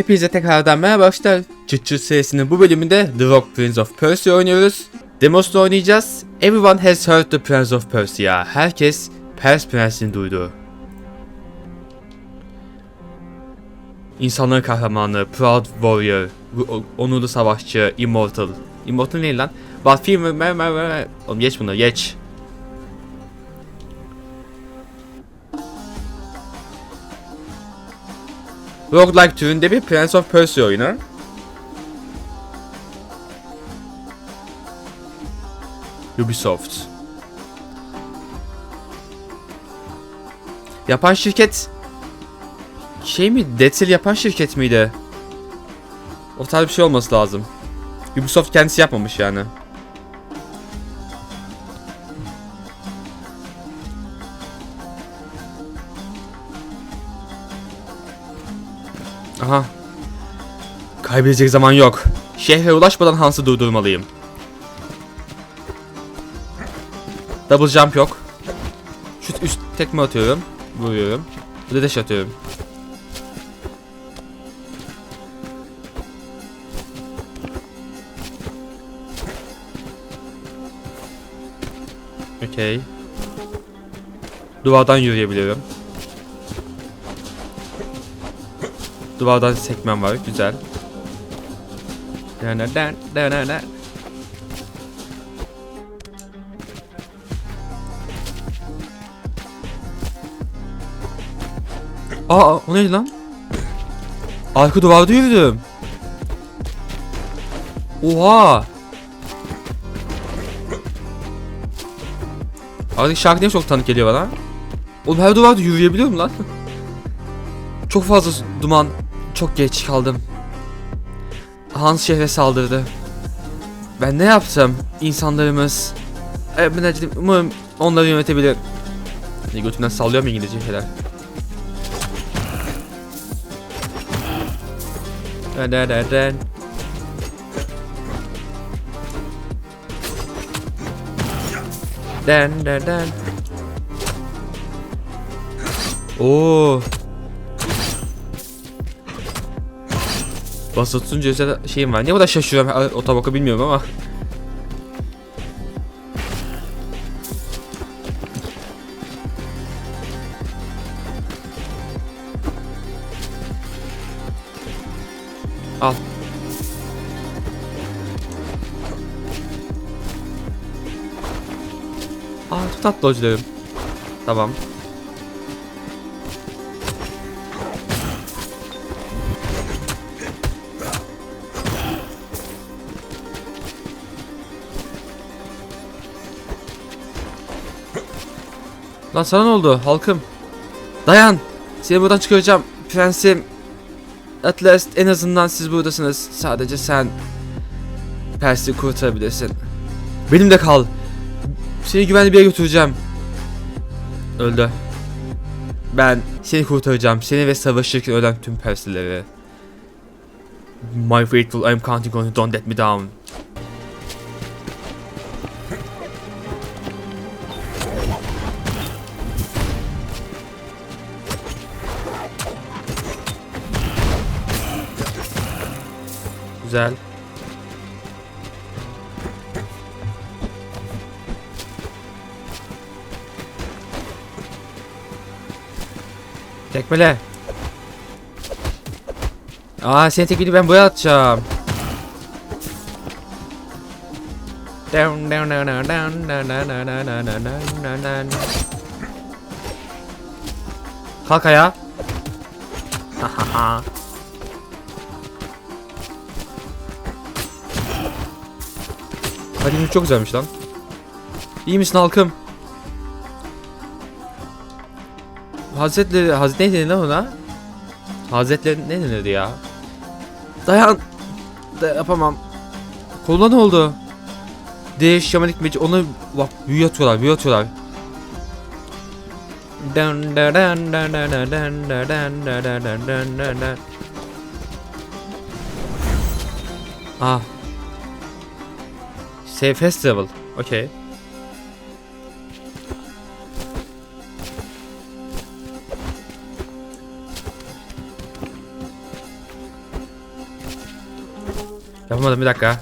Hepinize tekrardan merhaba arkadaşlar. Çıt Çıt serisinin bu bölümünde The Rock Prince of Persia oynuyoruz. Demos'ta oynayacağız. Everyone has heard the Prince of Persia. Herkes Pers Prensini duydu. İnsanların kahramanı, Proud Warrior, onurlu savaşçı, Immortal. Immortal ne lan? But mer. Oğlum geç bunları geç. Roguelike türünde bir Prince of Persia oyunu. Ubisoft. Yapan şirket şey mi? Dead yapan şirket miydi? O tarz bir şey olması lazım. Ubisoft kendisi yapmamış yani. Kaybedecek zaman yok. Şehre ulaşmadan Hans'ı durdurmalıyım. Double jump yok. Şu üst tekme atıyorum. Vuruyorum. Bir de dash atıyorum. Okey. Duvardan yürüyebiliyorum. Duvardan sekmem var. Güzel. Dın dın. Aa o neydi lan? Arka duvarda yürüdüm. Oha. Artık şarkı niye çok tanık geliyor bana? Oğlum her duvarda yürüyebiliyorum lan. Çok fazla duman. Çok geç kaldım. Hans şehre saldırdı. Ben ne yaptım? İnsanlarımız... E, acıdım. Umarım onları yönetebilir. Ne götümden sallıyorum İngilizce şeyler. Dun dun dun. Oo. Basılı tutunca özel şeyim var. Niye bu kadar şaşırıyorum o tabaka bilmiyorum ama. Al. Aa tatlı hocalarım. Tamam. Lan sana ne oldu halkım? Dayan. Seni buradan çıkaracağım. Prensim. At last en azından siz buradasınız. Sadece sen Pers'i kurtarabilirsin. Benimle kal. Seni güvenli bir yere götüreceğim. Öldü. Ben seni kurtaracağım. Seni ve savaşırken ölen tüm Perslileri. My faithful, I'm counting on you. Don't let me down. Güzel. Tekmele. Aa seni tekmeli ben buraya atacağım. Down down down down down down down down down down down. Kalk ayağa. Hahaha. Halimiz çok güzelmiş lan. İyi misin halkım? Hazretleri, Hazretleri ne denir lan ona? Hazretleri ne denirdi ya? Dayan! Da yapamam. Koluna ne oldu? Değiş şamanik meci onu bak büyü atıyorlar büyü atıyorlar. Dun Save festival. Okay. Yapamadım bir dakika.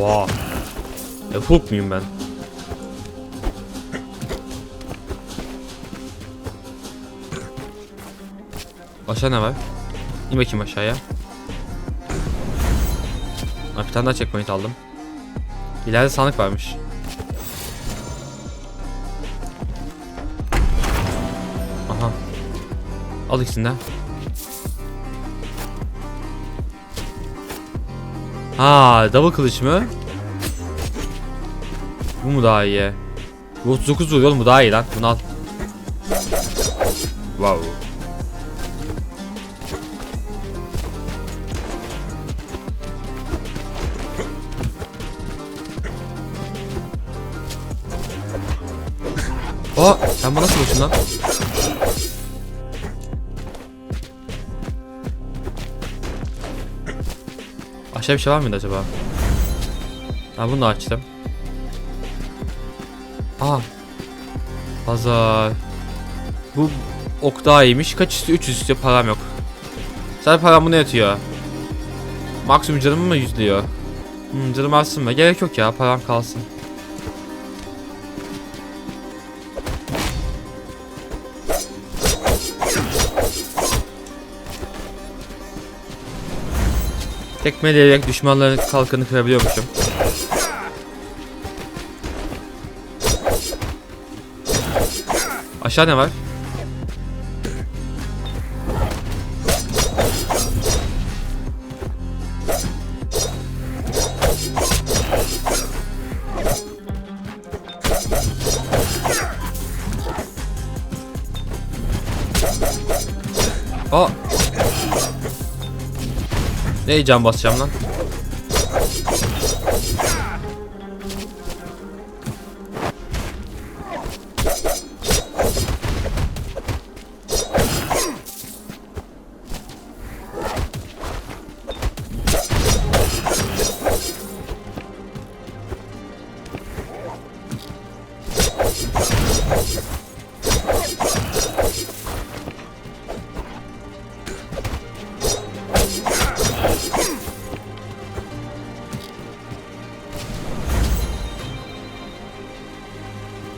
Oha. Ya Hulk muyum ben? Aşağı ne var? İn bakayım aşağıya. Ha, bir tane daha checkpoint aldım. İleride sandık varmış. Aha. Al ikisini de. Ha, double kılıç mı? Bu mu daha iyi? Bu 39 vuruyor oğlum bu daha iyi lan. Bunu al. Wow. Sen bana nasıl vursun lan? Aşağı bir şey var mıydı acaba? Ha bunu da açtım. Aa. Pazar. Bu ok daha iyiymiş. Kaç istiyor? 300 istiyor. Param yok. Sadece param buna yatıyor. Maksimum canımı mı yüzlüyor? Hmm, canım artsın mı? Gerek yok ya. Param kalsın. Tekmeleyerek düşmanların kalkanı kırabiliyormuşum. Aşağı ne var? Ne can basacağım lan?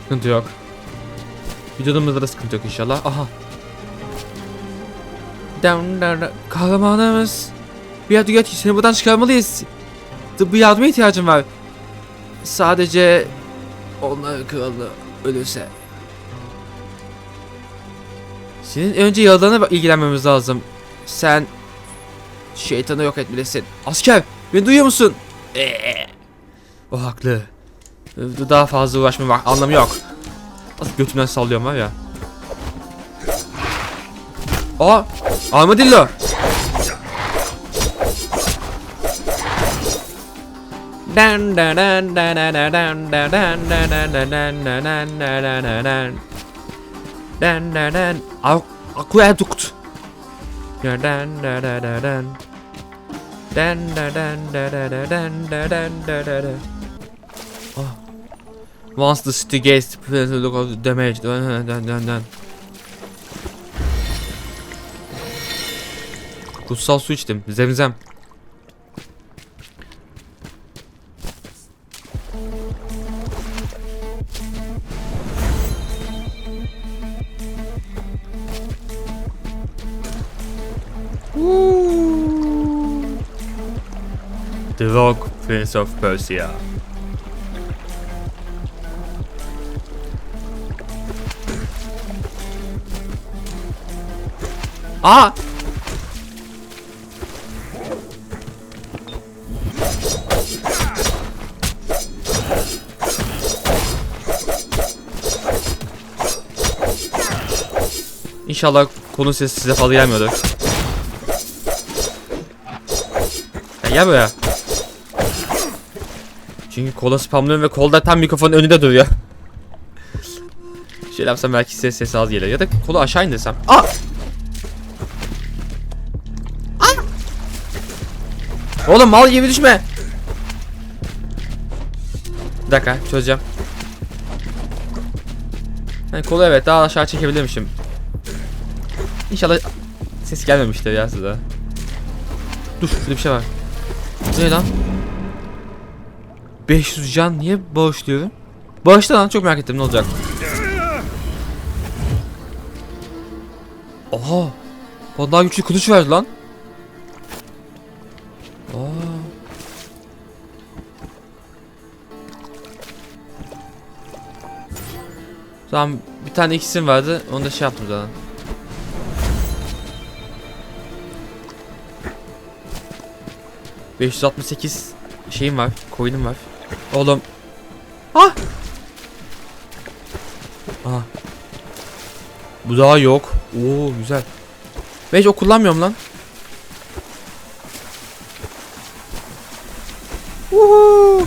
Sıkıntı yok. Vücudumuzda da sıkıntı yok inşallah. Aha. Down, down, down. Kahramanımız. Bir yardım et seni buradan çıkarmalıyız. Tıbbi yardıma ihtiyacım var. Sadece onlar kralı ölürse. Senin önce yaralarına ilgilenmemiz lazım. Sen şeytanı yok etmelisin. Asker beni duyuyor musun? Ee, o haklı. Daha fazla uğraşma var. Anlamı yok. Nasıl götümden sallıyorum var ya. Aa! Armadillo! Dan dan dan dan dan dan dan dan dan dan dan dan dan Dan dan dan Aqueduct Dan dan dan dan dan dan Dan dan dan dan dan dan Once the city gates present look of damage. Kutsal su içtim. Zemzem. The Rock Prince of Persia. Aa! İnşallah konu sesi size fazla gelmiyordur. Ya gel buraya. Çünkü kola spamlıyorum ve kolda tam mikrofonun önünde duruyor. Şöyle yapsam belki ses sesi az gelir. Ya da kolu aşağı indirsem. Aa! Oğlum mal gibi düşme. Bir dakika çözeceğim. Yani kolu evet daha aşağı çekebilirmişim. İnşallah ses gelmemiştir ya size. Dur bir şey var. Ne lan? 500 can niye bağışlıyorum? Bağışla lan çok merak ettim ne olacak. Oha. Bana daha güçlü kılıç verdi lan. Aa. Tamam bir tane ikisim vardı onu da şey yaptım zaten. ...568 şeyim var, coin'im var. Oğlum. Ah! Aha. Bu daha yok. Oo güzel. Ben hiç o kullanmıyorum lan. Woohoo!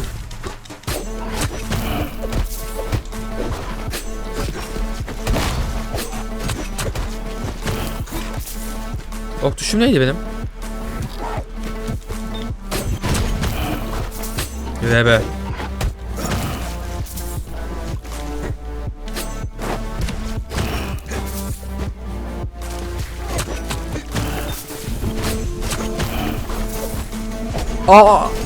Ok tuşum neydi benim? Rebe. Aa!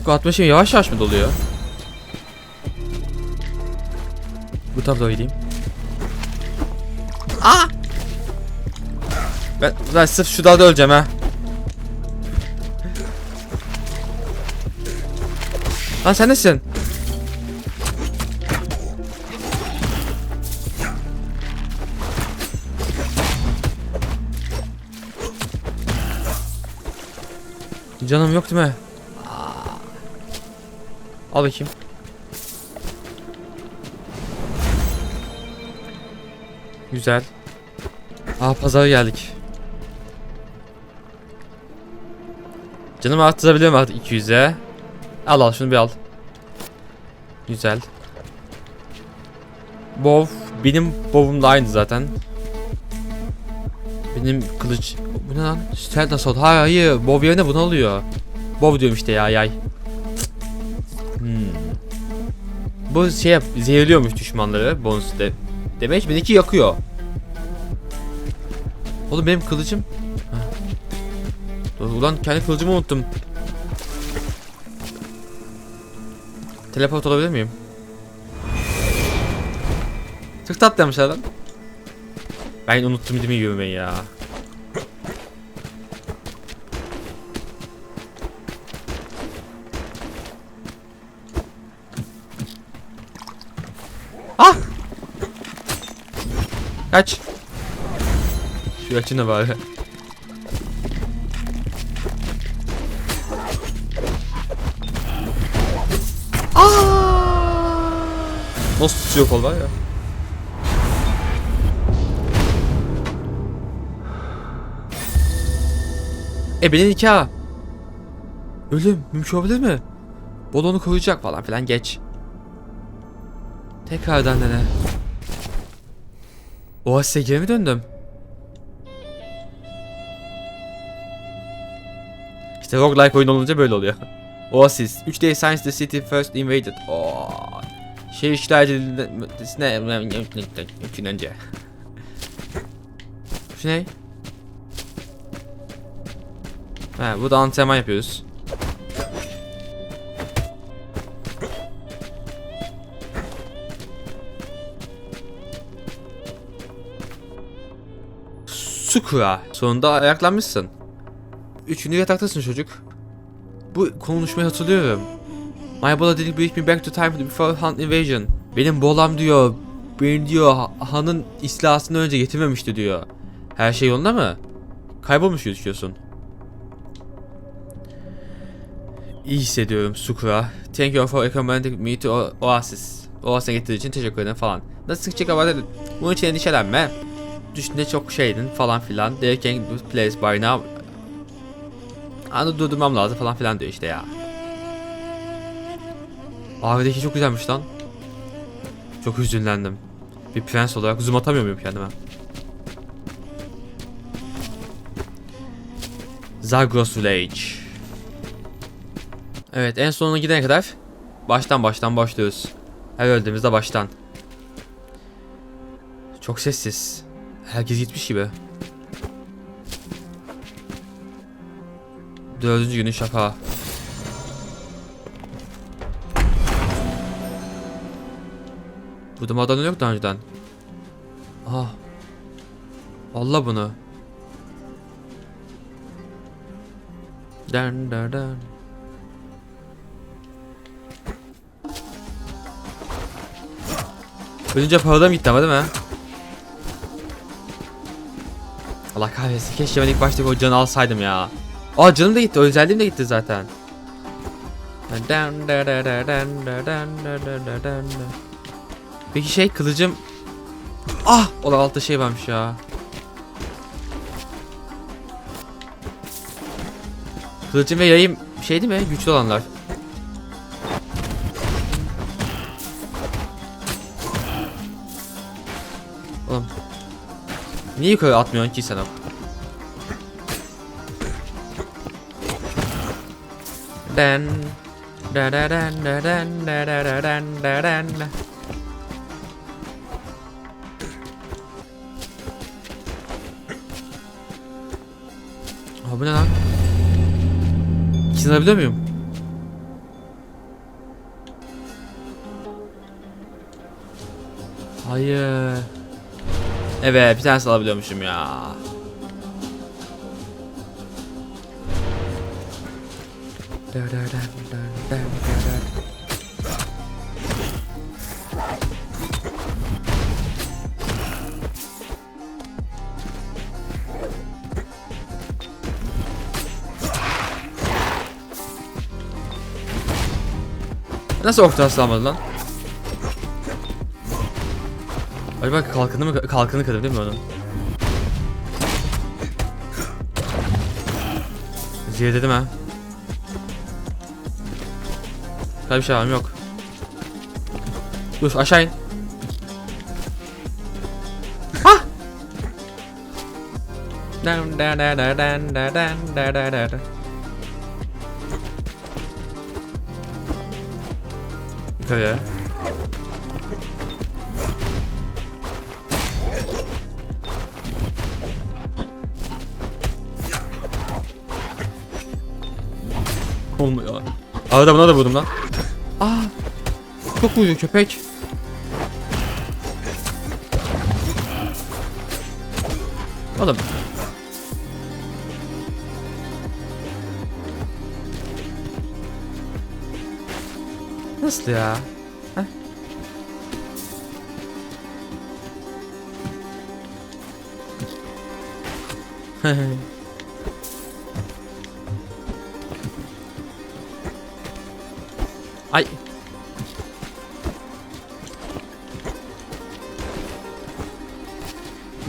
Ok atma şey yavaş yavaş mı doluyor? Bu tarafa gideyim. Aa! Ben, ben sırf şu dalda öleceğim ha. Lan sen nesin? Canım yok değil mi? Al bakayım. Güzel. Aa pazara geldik. Canımı arttırabiliyorum artık 200'e. Al al şunu bir al. Güzel. Bov benim bovum da aynı zaten. Benim kılıç bu ne lan? Stealth assault. Hayır hayır. Bov yerine bunu alıyor. Bov diyorum işte ya yay. Bu şey yap, zehirliyormuş düşmanları bonus de. Demek benimki yakıyor. Oğlum benim kılıcım. Dur, Ulan kendi kılıcımı unuttum. Teleport olabilir miyim? Çok tatlı yapmışlar lan. Ben unuttum değil mi yürümeyi ya. Kaç. Şu açın bari. Nasıl tutuyor kol var ya? Ebenin nikahı. Ölüm mümkün olabilir mi? Bolonu koruyacak falan filan geç. Tekrardan dene. Oasis'e geri mi döndüm? İşte roguelike oyun olunca böyle oluyor. Oasis. 3 days since the city first invaded. Oo. Şehir işgal edilmesine mümkün önce. Şu ne? Ha, bu da antrenman yapıyoruz. Sukura. Sonunda ayaklanmışsın. Üçüncü yataktasın çocuk. Bu konuşmayı hatırlıyorum. My Bola didn't bring me back to time before Han invasion. Benim bolam diyor. Beni diyor Ha- Han'ın istilasından önce getirmemişti diyor. Her şey yolunda mı? Kaybolmuş gözüküyorsun. İyi hissediyorum Sukura. Thank you for recommending me to Oasis. Oasis'e getirdiği için teşekkür ederim falan. Nasıl sıkacak ama dedim. Bunun için endişelenme. Düşünde çok şeydin falan filan. They can do place by now. Anı durdurmam lazım falan filan diyor işte ya. Abideki çok güzelmiş lan. Çok hüzünlendim. Bir prens olarak zoom atamıyor muyum kendime? Zagros Village. Evet en sonuna gidene kadar baştan baştan başlıyoruz. Her öldüğümüzde baştan. Çok sessiz. Herkes gitmiş gibi. Dördüncü günün şafağı. Burada madalyon yok daha önceden. Ah. Allah bunu. Dan dan dan. Ölünce paralarım gitti ama değil mi? Allah kahretsin keşke ben ilk başta o canı alsaydım ya. Aa canım da gitti özelliğim de gitti zaten. Peki şey kılıcım Ah! Ola altta şey varmış ya. Kılıcım ve yayım şey değil mi? Güçlü olanlar. Oğlum Niye yukarı atmıyorsun ki sen o? Den da da dan da dan da da da dan da. Aa bu ne lan? İkisini alabiliyor muyum? Hayır. Evet bir tanesi alabiliyormuşum ya. Nasıl orta aslamadı lan? Acaba kalkanı mı kalkanı kırdı değil mi onun? Ziyade dedim ha. Böyle bir şey var mı? Yok. Dur aşağı in. Ah! Dan dan dan dan dan dan dan dan dan. Yukarıya. Olmuyor. Arada buna da vurdum lan. Aa! Çok vuruyor köpek. Oğlum. Nasıl ya? Heh. Ay.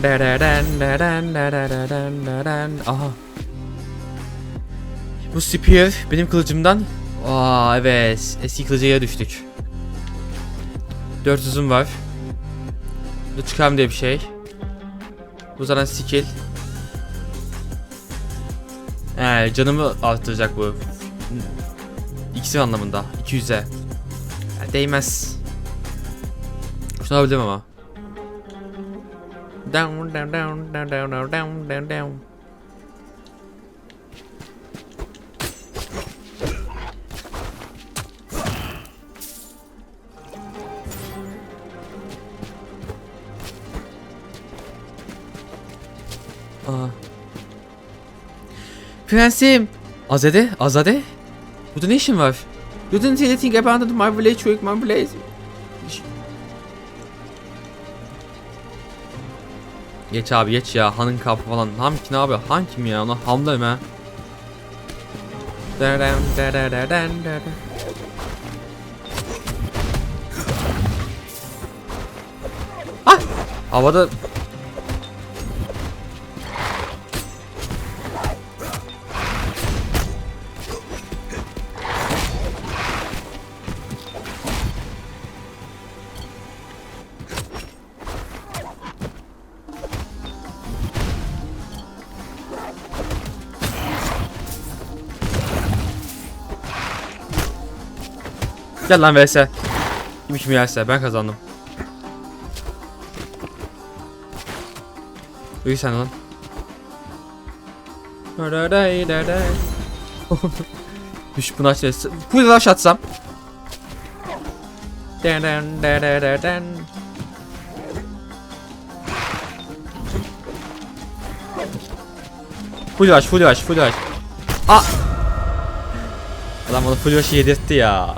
Dararan, dararan, dararan, dararan. Aha. Bu spear benim kılıcımdan. Aa evet. Eski kılıcıya düştük. 400'üm var. Bu çıkarım diye bir şey. Bu zaten skill. Ee, canımı arttıracak bu. İksir anlamında. 200'e. Yani değmez. Şunu alabilirim ama. Down, down, down, down, down, down, down, down. Prensim. Azade, Azade. Burada ne işin var? You didn't say anything about my village, Rick, my village. Geç abi geç ya hanın kapı falan. Ham ki ne abi? Han kim ya? Ona hamdayım ha. Dadan, dadan, dadan, dadan. Ah! Havada Gel lan vs. Kim kim yerse ben kazandım. Uyu sen lan. Düş bunu aç. Full rush atsam. Den den den den den. Full rush, full rush, full rush. Aa! Adam bana full rush'ı yedirtti ya.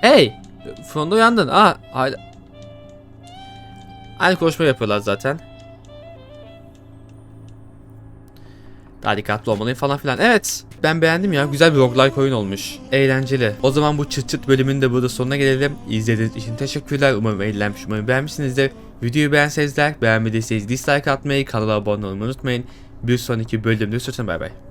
Hey! Sonunda uyandın. Aa, hala... Aynı konuşma yapıyorlar zaten. Daha dikkatli olmalıyım falan filan. Evet. Ben beğendim ya. Güzel bir roguelike oyun olmuş. Eğlenceli. O zaman bu çıt çıt bölümün de burada sonuna gelelim. İzlediğiniz için teşekkürler. Umarım eğlenmiş. Umarım beğenmişsinizdir. Videoyu beğenseniz like, beğenmediyseniz dislike atmayı, kanala abone olmayı unutmayın. Bir sonraki bölümde görüşürüz. Bay bay.